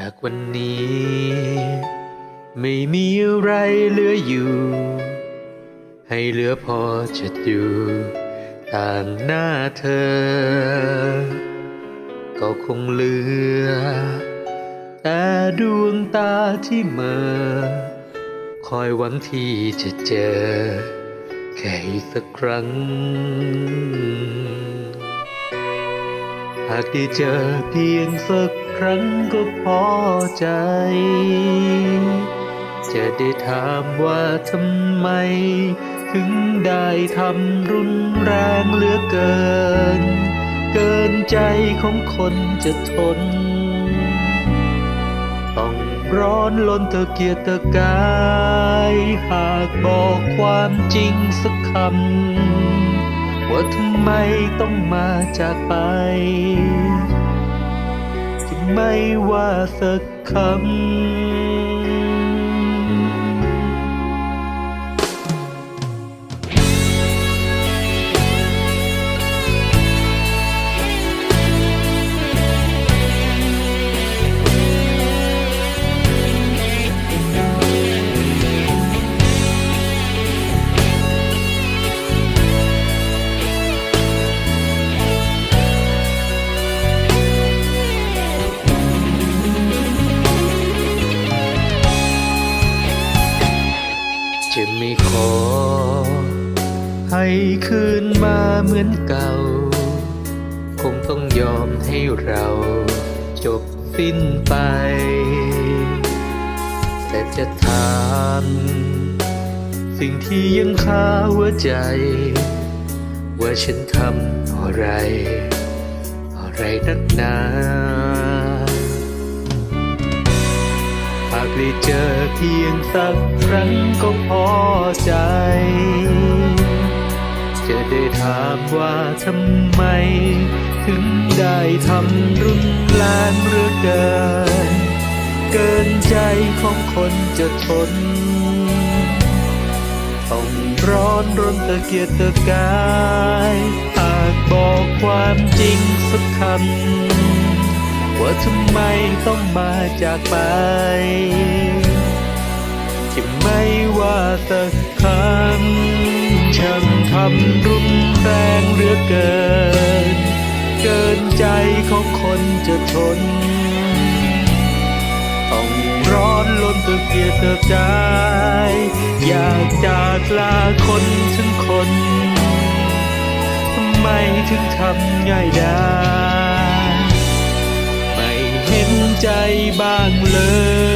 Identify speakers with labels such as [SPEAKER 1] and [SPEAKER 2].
[SPEAKER 1] จากวันนี้ ไม่มีอะไรเหลืออยู่ ให้เหลือพอจะดูต่างหน้าเธอ ก็คงเหลือ แต่ดวงตาที่เหมอคอยหวังที่จะเจอ แค่อีกสักครั้ง หากได้เจอเพียงสักครั้งก็พอใจ จะได้ถามว่าทำไม ถึงได้ทำรุนแรงเหลือเกิน เกินใจของคนจะทน ต้องร้อนล้นเธอเกียจตะกาย หากบอกความจริงสักคำ ว่าทำไมต้องมาจากไปจะไม่ว่าสักคำ คืนมาเหมือนเก่า คงต้องยอมให้เราจบสิ้นไป แต่จะถามสิ่งที่ยังคาหัวใจ ว่าฉันทำอะไรอะไรนักหนาหากได้เจอเพียงสักครั้งก็พอใจ จะได้ถามว่าทำไม ถึงได้ทำรุนแรงเหรือเกิน เกินใจของคนจะทน ต้องร้อนรนตะเกียกตะกายหากบอกความจริงสักคำว่าทำไมต้องมาจากไปที่ไม่ว่าสักคำ ฉันทำรุนแรงเหลือเกิน เกินใจของคนจะทน ต้องร้อนล้นตะเกียกตะกายอยากจากลาคนทั้งคนทำไมถึงทำง่ายได้ ไม่เห็นใจบ้างเลย